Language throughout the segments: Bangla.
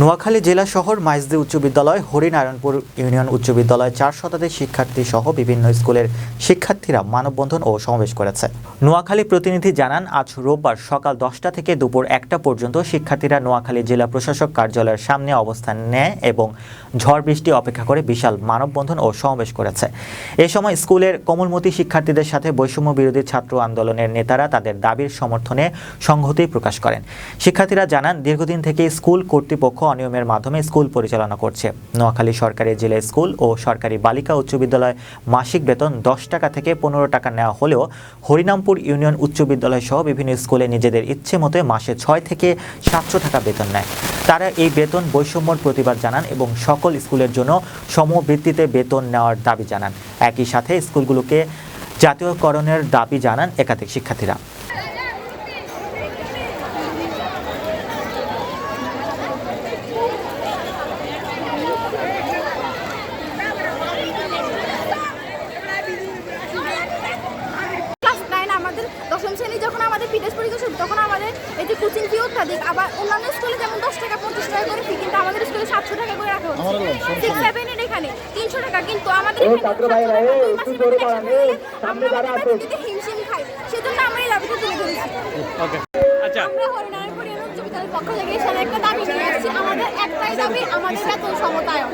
নোয়াখালী জেলা শহর মাইজদি উচ্চ বিদ্যালয়, হরিনারায়ণপুর ইউনিয়ন উচ্চ বিদ্যালয় চার শতাধিক শিক্ষার্থী সহ বিভিন্ন স্কুলের শিক্ষার্থীরা মানববন্ধন ও সমাবেশ করেছে। নোয়াখালী প্রতিনিধি জানান, আজ রোববার সকাল দশটা থেকে দুপুর একটা পর্যন্ত শিক্ষার্থীরা নোয়াখালী জেলা প্রশাসক কার্যালয়ের সামনে অবস্থান নেয় এবং ঝড় বৃষ্টি অপেক্ষা করে বিশাল মানববন্ধন ও সমাবেশ করেছে। এ সময় স্কুলের কোমলমতি শিক্ষার্থীদের সাথে বৈষম্য বিরোধী ছাত্র আন্দোলনের নেতারা তাদের দাবির সমর্থনে সংহতি প্রকাশ করেন। শিক্ষার্থীরা জানান, দীর্ঘদিন থেকে স্কুল কর্তৃপক্ষ অনিয়মের মাধ্যমে স্কুল পরিচালনা করছে। নোয়াখালী সরকারি জেলা স্কুল ও সরকারি বালিকা উচ্চ বিদ্যালয় মাসিক বেতন দশ টাকা থেকে পনেরো টাকা নেওয়া হলেও হরিনামপুর ইউনিয়ন উচ্চ বিদ্যালয় সহ বিভিন্ন স্কুলে নিজেদের ইচ্ছে মতো মাসে ছয় থেকে সাতশো টাকা বেতন নেয়। তারা এই বেতন বৈষম্যর প্রতিবাদ জানান এবং সকল স্কুলের জন্য সমবৃত্তিতে বেতন নেওয়ার দাবি জানান। একই সাথে স্কুলগুলোকে জাতীয়করণের দাবি জানান একাধিক শিক্ষার্থীরা। যখন আমাদের বিদেশ পরীক্ষা শুরু তখন আমাদের এই যে কোচিং ফি অত্যাধিক। আবার অন্যান্য স্কুলে যেমন দশ টাকা পঞ্চাশ টাকা করে ফি কিন্তু আমাদের স্কুলে সাতশো টাকা করে রাখা হচ্ছে। সিক্স সেভেনের এখানে তিনশো টাকা কিন্তু আমাদের এখানে 700 টাকা, দুই মাসের ভিতরে একসাথে দিলে আমরা হিমশিম খাই। সেজন্য আমরা এই দাবিটা তুলে ধরেছি আচ্ছা। আমরা ইউনিয়ন উচ্চ বিদ্যালয়ের পক্ষ থেকে এখানে একটা দাবি নিয়ে আসছি। আমাদের একটাই দাবি আমাদের বেতন সমতায়ন।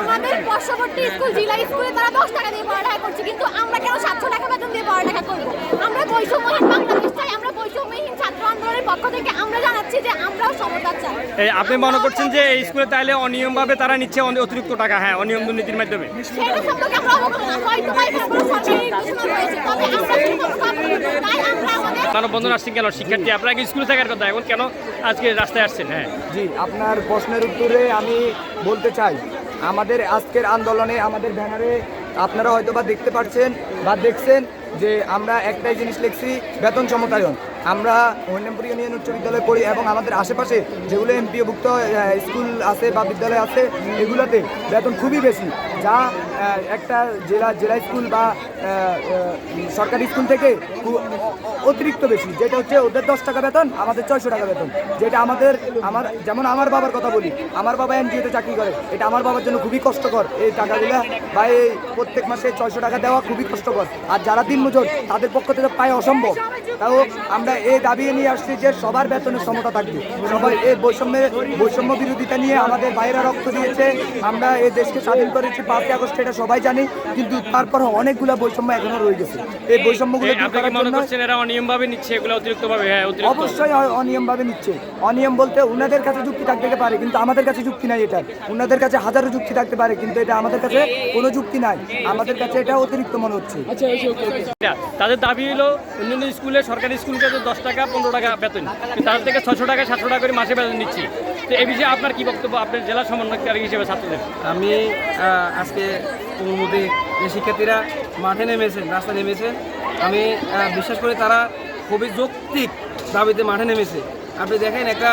আমাদের পার্শ্ববর্তী স্কুল জেলা স্কুলে তারা দশ টাকা দিয়ে পড়ালেখা করছে কিন্তু আমরা কেন সাতশো টাকা বেতন দিয়ে পড়ালেখা করব? আমরা বৈষম্যহীন বাংলাদেশ চাই আমরা বৈষম্যহীন ছাত্র আন্দোলনের পক্ষ থেকে আমরা জানাচ্ছি যে আমরাও সমতা চাই। এই আপনি মনে করছেন যে এই স্কুলে তাহলে অনিয়মভাবে তারা নিচ্ছে অতিরিক্ত টাকা? হ্যাঁ অনিয়ম দুর্নীতির মাধ্যমে। সেটা সম্পর্কে আমরা অবগত না হয়তো বা এখানে কোনো সরকারি নির্দেশনা রয়েছে তবে আমরা সেই তথ্য অবগত না। তাই আমরা আমাদের মানববন্ধন আসছেন কেন? শিক্ষার্থী আপনারা কি স্কুলে থাকার কথা? এখন কেন আজকে রাস্তায় আসছেন? হ্যাঁ। জি আপনার প্রশ্নের উত্তরে আমি বলতে চাই আমাদের আজকের আন্দোলনে আমাদের ব্যানারে আপনারা হয়তো বা দেখতে পাচ্ছেন বা দেখছেন যে আমরা একটাই জিনিস লিখছি বেতন সমতায়ন। আমরা হরিনামপুর ইউনিয়ন উচ্চ বিদ্যালয়ে পড়ি এবং আমাদের আশেপাশে যেগুলো এমপিওভুক্ত স্কুল আছে বা বিদ্যালয় আছে, এগুলোতে বেতন খুবই বেশি, যা একটা জেলা জেলা স্কুল বা সরকারি স্কুল থেকে অতিরিক্ত বেশি, যেটা হচ্ছে ওদের দশ টাকা বেতন, আমাদের ছয়শো টাকা বেতন, যেটা আমাদের, আমার, যেমন আমার বাবার কথা বলি, আমার বাবা এনজিওতে চাকরি করে, এটা আমার বাবার জন্য খুবই কষ্টকর, এই টাকাগুলো বা এই প্রত্যেক মাসে ছয়শো টাকা দেওয়া খুবই কষ্টকর, আর যারা দিনমজুর, তাদের পক্ষ থেকে পায় অসম্ভব, তাও আমরা এই দাবি নিয়ে আসছি যে সবার বেতনের সমতা থাকবে। সবাই এই বৈষম্যের বৈষম্য বিরোধিতা নিয়ে আমাদের বাইরে রক্ত দিয়েছে। আমরা এই দেশকে স্বাধীন করেছি পাঁচই আগস্ট এটা সবাই জানি কিন্তু তারপর অনেকগুলো বৈষম্য এখনও রয়ে গেছে। এই বৈষম্যগুলো দূর করার জন্য এরা অনিয়মভাবে নিচ্ছে? এগুলো অতিরিক্তভাবে হ্যাঁ অবশ্যই অনিয়মভাবে নিচ্ছে। অনিয়ম বলতে ওনাদের কাছে যুক্তি থাকতে পারে কিন্তু আমাদের কাছে যুক্তি নাই এটা। ওনাদের কাছে হাজারো যুক্তি থাকতে পারে কিন্তু এটা আমাদের কাছে কোনো যুক্তি নাই। আমাদের কাছে এটা অতিরিক্ত মনে হচ্ছে। তাদের দাবি হলো অন্যান্য স্কুলে সরকারি স্কুলকে দশ টাকা, পনেরো টাকা বেতন। তার থেকে ছশো টাকা, সাতশো টাকা করে মাসে বেতন নিচ্ছি। তো এই বিষয়ে আপনার কি বক্তব্য? আপনার জেলা সমন্বয়কারী হিসেবে ছাত্রদের। আমি আজকে মধ্যে যে শিক্ষার্থীরা মাঠে নেমেছেন রাস্তা নেমেছেন, আমি বিশ্বাস করি তারা খুবই যৌক্তিক দাবিতে মাঠে নেমেছে। আপনি দেখেন একটা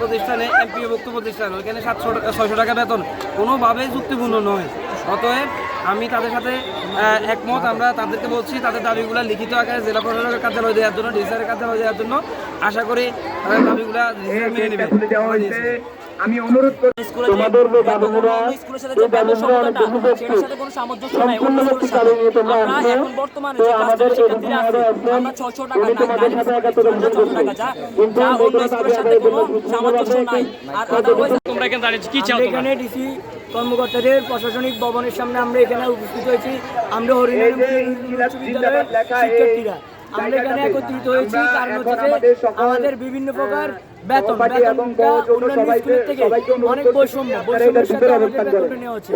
প্রতিষ্ঠানে এমপিভুক্ত প্রতিষ্ঠান, ওইখানে সাতশো, ছয়শো টাকা বেতন। কোনোভাবেই যুক্তিপূর্ণ নয়। অতএব আমি তাদের সাথে আহ, একমত। আমরা তাদেরকে বলছি তাদের দাবিগুলো লিখিত আকারে জেলা প্রশাসকের কার্যালয় দেওয়ার জন্য ডিসিআরের কার্যালয় দেওয়ার জন্য আশা করি তাদের দাবিগুলো মেনে নেবে। আমি অনুরোধ যে সাথে আমরা এখন তোমরা দাঁড়িয়েছি কি চাও ডিসি কর্মকর্তাদের প্রশাসনিক ভবনের সামনে আমরা এখানে উপস্থিত হয়েছি। আমরা শিক্ষার্থীরা। আমরা এখানে একত্রিত হয়েছি কারণ হচ্ছে আমাদের বিভিন্ন প্রকার বেতন বেতনটা অন্যান্য স্কুলের থেকে অনেক বৈষম্য বৈষম্যের সাথে আমাদের বেতনটা নেওয়া হচ্ছে